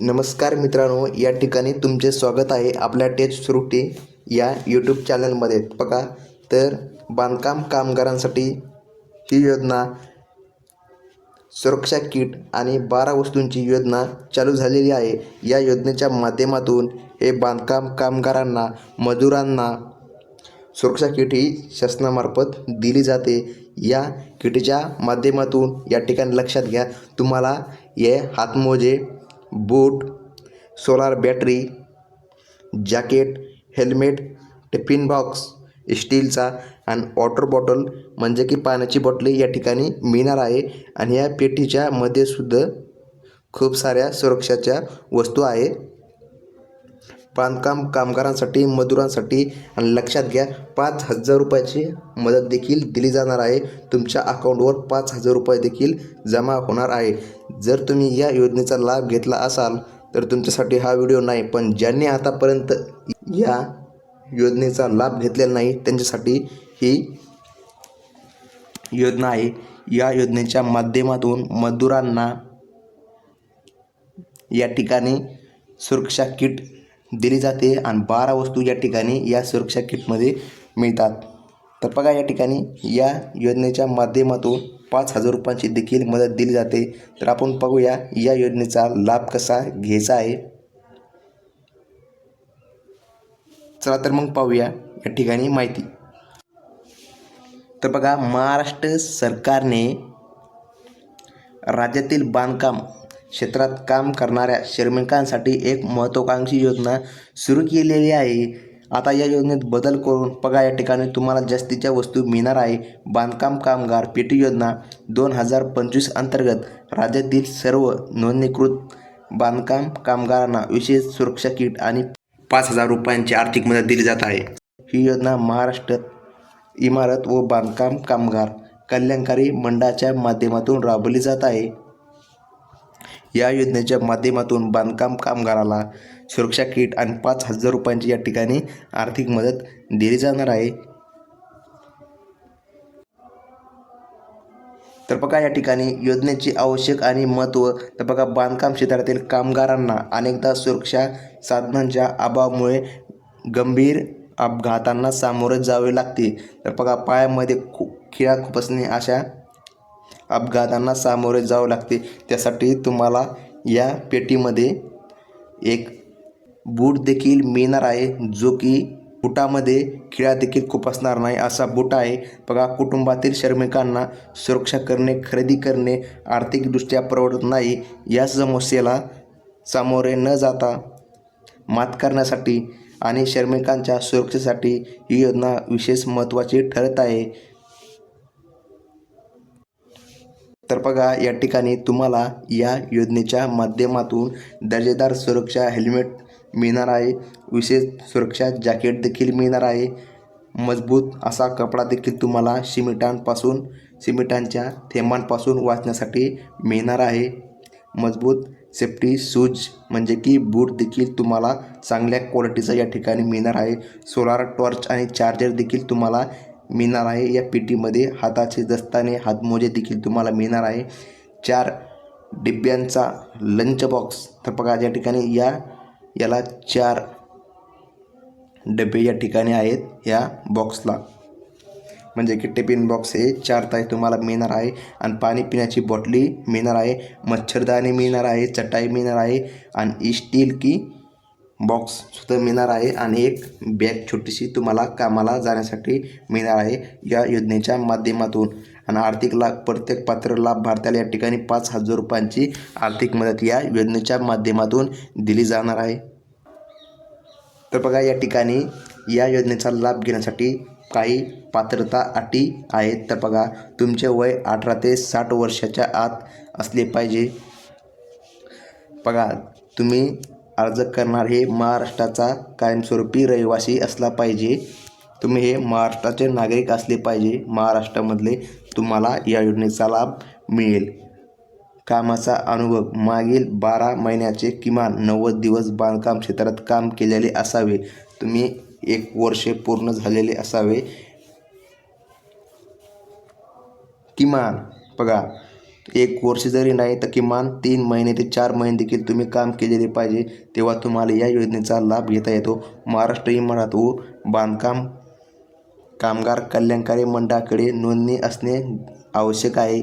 नमस्कार मित्रांनो या ठिकाणी तुमचे स्वागत आहे आपल्या टेच सुरुटी या यूट्यूब चॅनलमध्ये बघा तर बांधकाम कामगारांसाठी ही योजना सुरक्षा किट आणि बारा वस्तूंची योजना चालू झालेली आहे. या योजनेच्या माध्यमातून हे बांधकाम कामगारांना मजुरांना सुरक्षा किट ही शासनामार्फत दिली जाते. या किटच्या माध्यमातून या ठिकाणी लक्षात घ्या तुम्हाला हे हातमोजे boot solar battery jacket helmet tiffin box स्टीलचा आणि वॉटर बॉटल म्हणजे की पाण्याची बॉटली या ठिकाणी मिळणार आहे. आणि या पेटीच्या मध्ये सुद्धा खूप साऱ्या सुरक्षाच्या वस्तू आहे. बांधकाम कामगारांसाठी मजुरांसाठी आणि लक्षात घ्या पाच हजार रुपयाची मदत देखील दिली जाणार आहे. तुमच्या अकाउंटवर पाच हजार रुपये देखील जमा होणार आहे. जर तुम्ही या योजनेचा लाभ घेतला असाल तर तुमच्यासाठी हा व्हिडिओ नाही पण ज्यांनी आतापर्यंत या योजनेचा लाभ घेतलेला नाही त्यांच्यासाठी ही योजना आहे. या योजनेच्या माध्यमातून मजुरांना या ठिकाणी सुरक्षा किट दिली जाते आणि बारा वस्तू या ठिकाणी या सुरक्षा किटमध्ये मिळतात. तर बघा या ठिकाणी या योजनेच्या माध्यमातून पाच हजार रुपयांची देखील मदत दिली जाते. तर आपण पाहूया या योजनेचा लाभ कसा घ्यायचा आहे. चला तर मग पाहूया या ठिकाणी माहिती. तर बघा महाराष्ट्र सरकारने राज्यातील बांधकाम क्षेत्रात काम करणाऱ्या श्रमिकांसाठी एक महत्त्वाकांक्षी योजना सुरू केलेली आहे. आता या योजनेत बदल करून बघा या ठिकाणी तुम्हाला जास्तीच्या वस्तू मिळणार आहे. बांधकाम कामगार पेटी योजना दोन हजार पंचवीस अंतर्गत राज्यातील सर्व नोंदणीकृत बांधकाम कामगारांना विशेष सुरक्षा किट आणि पाच हजार रुपयांची आर्थिक मदत दिली जात आहे. ही योजना महाराष्ट्र इमारत व बांधकाम कामगार कल्याणकारी मंडळाच्या माध्यमातून राबवली जात आहे. या योजनेच्या माध्यमातून बांधकाम कामगाराला सुरक्षा किट आणि पाच हजार रुपयांची या ठिकाणी आर्थिक मदत दिली जाणार आहे. तर बघा या ठिकाणी योजनेची आवश्यक आणि महत्त्व तर बघा बांधकाम क्षेत्रातील कामगारांना अनेकदा सुरक्षा साधनांच्या अभावामुळे गंभीर अपघातांना सामोरे जावे लागते. तर बघा पायामध्ये खू खिळा खुपसणे अशा अपघातांना सामोरे जावं लागते. त्यासाठी तुम्हाला या पेटीमध्ये एक बूट देखील मिळणार आहे जो की बुटामध्ये खिळा देखील खुपसणार नाही. असा बूट आहे. बघा कुटुंबातील श्रमिकांना सुरक्षा करणे खरेदी करणे आर्थिकदृष्ट्या परवडत नाही. या समस्येला सामोरे न जाता मात करण्यासाठी आणि श्रमिकांच्या सुरक्षेसाठी ही योजना विशेष महत्त्वाची ठरत आहे. तर बघा या ठिकाणी तुम्हाला या योजनेच्या माध्यमातून दर्जेदार सुरक्षा हेल्मेट मिळणार आहे. विशेष सुरक्षा जॅकेट देखील मिळणार आहे. मजबूत असा कपडा देखील तुम्हाला सिमिटांपासून सिमिटांच्या थेंबांपासून वाचण्यासाठी मिळणार आहे. मजबूत सेफ्टी शूज म्हणजे की बूट देखील तुम्हाला चांगल्या क्वालिटीचा या ठिकाणी मिळणार आहे. सोलार टॉर्च आणि चार्जर देखील तुम्हाला मिळणार आहे. या पेटीमध्ये हाताचे दस्ताने हातमोजे देखील तुम्हाला मिळणार आहे. चार डिब्ब्यांचा लंच बॉक्स तर बघा या ठिकाणी या याला चार डबे या ठिकाणी आहेत या बॉक्सला म्हणजे की टिफिन बॉक्स हे चार ताई तुम्हाला मिळणार आहे. आणि पाणी पिण्याची बॉटली मिळणार आहे. मच्छरदाणी मिळणार आहे. चटाई मिळणार आहे. आणि स्टील की बॉक्स सुद्धा मिळणार आहे आणि एक बॅग छोटीशी तुम्हाला कामाला जाण्यासाठी मिळणार आहे या योजनेच्या माध्यमातून. आणि आर्थिक लाभ प्रत्येक पात्र लाभार्थ्याला या ठिकाणी पाच हजार रुपयांची आर्थिक मदत या योजनेच्या माध्यमातून दिली जाणार आहे. तर बघा या ठिकाणी या योजनेचा लाभ घेण्यासाठी काही पात्रता अटी आहेत. तर बघा तुमचे वय अठरा ते साठ वर्षाच्या आत असले पाहिजे. बघा तुम्ही अर्ज करणार हे महाराष्ट्राचा कायमस्वरूपी रहिवासी असला पाहिजे. तुम्ही हे महाराष्ट्राचे नागरिक असले पाहिजे. महाराष्ट्रामधले तुम्हाला या योजनेचा लाभ मिळेल. कामाचा अनुभव मागील बारा महिन्याचे किमान नव्वद दिवस बांधकाम क्षेत्रात काम केलेले असावे. तुम्ही एक वर्ष पूर्ण झालेले असावे. किमान बघा एक वर्ष जरी नाही तर किमान तीन महिने ते चार महिने देखील तुम्ही काम केलेले पाहिजे तेव्हा तुम्हाला या योजनेचा लाभ घेता येतो. महाराष्ट्र इमारत व बांधकाम कामगार कल्याणकारी मंडळाकडे नोंदणी असणे आवश्यक आहे.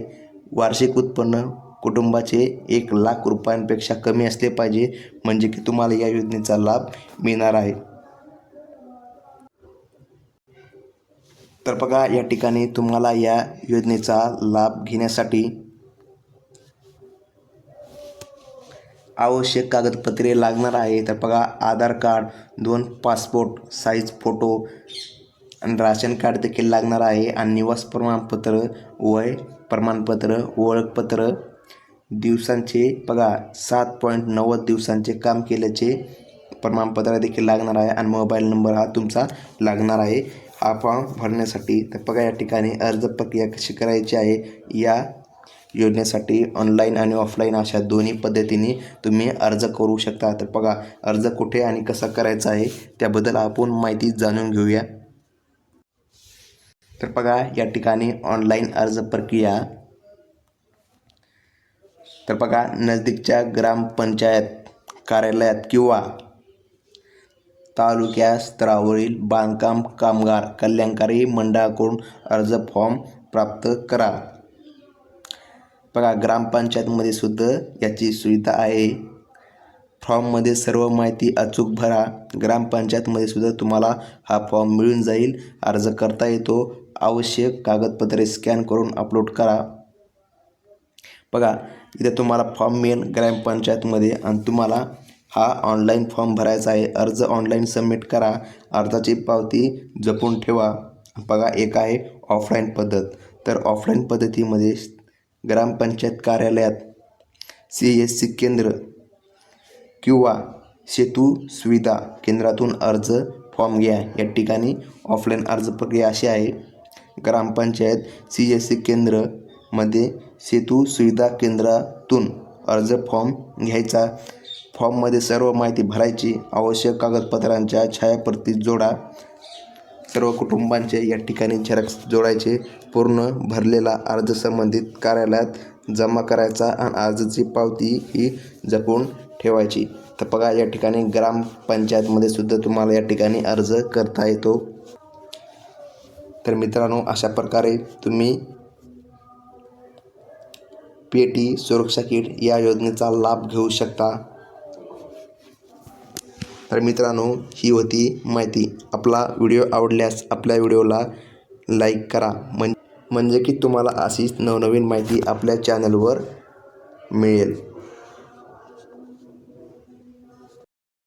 वार्षिक उत्पन्न कुटुंबाचे एक लाख रुपयांपेक्षा कमी असले पाहिजे म्हणजे की तुम्हाला या योजनेचा लाभ मिळणार आहे. तर बघा या ठिकाणी तुम्हाला या योजनेचा लाभ घेण्यासाठी आवश्यक कागदपत्रे लागणार आहे. तर बघा आधार कार्ड दोन पासपोर्ट साईज फोटो आणि राशन कार्ड देखील लागणार आहे. आणि निवास प्रमाणपत्र वय प्रमाणपत्र ओळखपत्र दिवसांचे बघा सात पॉईंट नव्वद दिवसांचे काम केल्याचे प्रमाणपत्र देखील लागणार आहे. आणि मोबाईल नंबर हा तुमचा लागणार आहे. हा फॉर्म भरण्यासाठी तर बघा या ठिकाणी अर्ज प्रक्रिया कशी करायची आहे. या योजनेसाठी ऑनलाईन आणि ऑफलाईन अशा दोन्ही पद्धतीने तुम्ही अर्ज करू शकता. तर बघा अर्ज कुठे आणि कसा करायचा आहे त्याबद्दल आपण माहिती जाणून घेऊया. तर बघा या ठिकाणी ऑनलाईन अर्ज प्रक्रिया. तर बघा नजदीकच्या ग्रामपंचायत कार्यालयात किंवा तालुक्या स्तरावरील बांधकाम कामगार कल्याणकारी मंडळाकडून अर्ज फॉर्म प्राप्त करा. बघा ग्रामपंचायतमध्ये सुद्धा याची सुविधा आहे. फॉर्ममध्ये सर्व माहिती अचूक भरा. ग्रामपंचायतमध्ये सुद्धा तुम्हाला हा फॉर्म मिळून जाईल. अर्ज करता येतो. आवश्यक कागदपत्रे स्कॅन करून अपलोड करा. बघा इथे तुम्हाला फॉर्म मिळेल ग्रामपंचायतमध्ये आणि तुम्हाला हा ऑनलाईन फॉर्म भरायचा आहे. अर्ज ऑनलाईन सबमिट करा. अर्जाची पावती जपून ठेवा. बघा एक आहे ऑफलाईन पद्धत. तर ऑफलाईन पद्धतीमध्ये ग्रामपंचायत कार्यालयात सी एस सी केंद्र किंवा सेतू सुविधा केंद्रातून अर्ज फॉर्म घ्या. या ठिकाणी ऑफलाईन अर्ज प्रक्रिया अशी आहे. ग्रामपंचायत सी एस सी केंद्रमध्ये सेतू सुविधा केंद्रातून अर्ज फॉर्म घ्यायचा. फॉर्ममध्ये सर्व माहिती भरायची. आवश्यक कागदपत्रांच्या छायाप्रती जोडा. सर्व कुटुंबांचे या ठिकाणी झेरॉक्स जोडायचे. पूर्ण भरलेला अर्ज संबंधित कार्यालयात जमा करायचा आणि अर्जाची पावती ही जपून ठेवायची. तर बघा या ठिकाणी ग्रामपंचायतमध्ये सुद्धा तुम्हाला या ठिकाणी अर्ज करता येतो. तर मित्रांनो अशा प्रकारे तुम्ही पेटी सुरक्षा किट या योजनेचा लाभ घेऊ शकता. तर मित्रांनो ही होती माहिती. आपला व्हिडिओ आवडल्यास आपल्या व्हिडिओला लाईक करा. म्हण म्हणजे की तुम्हाला अशीच नवनवीन माहिती आपल्या चॅनलवर मिळेल.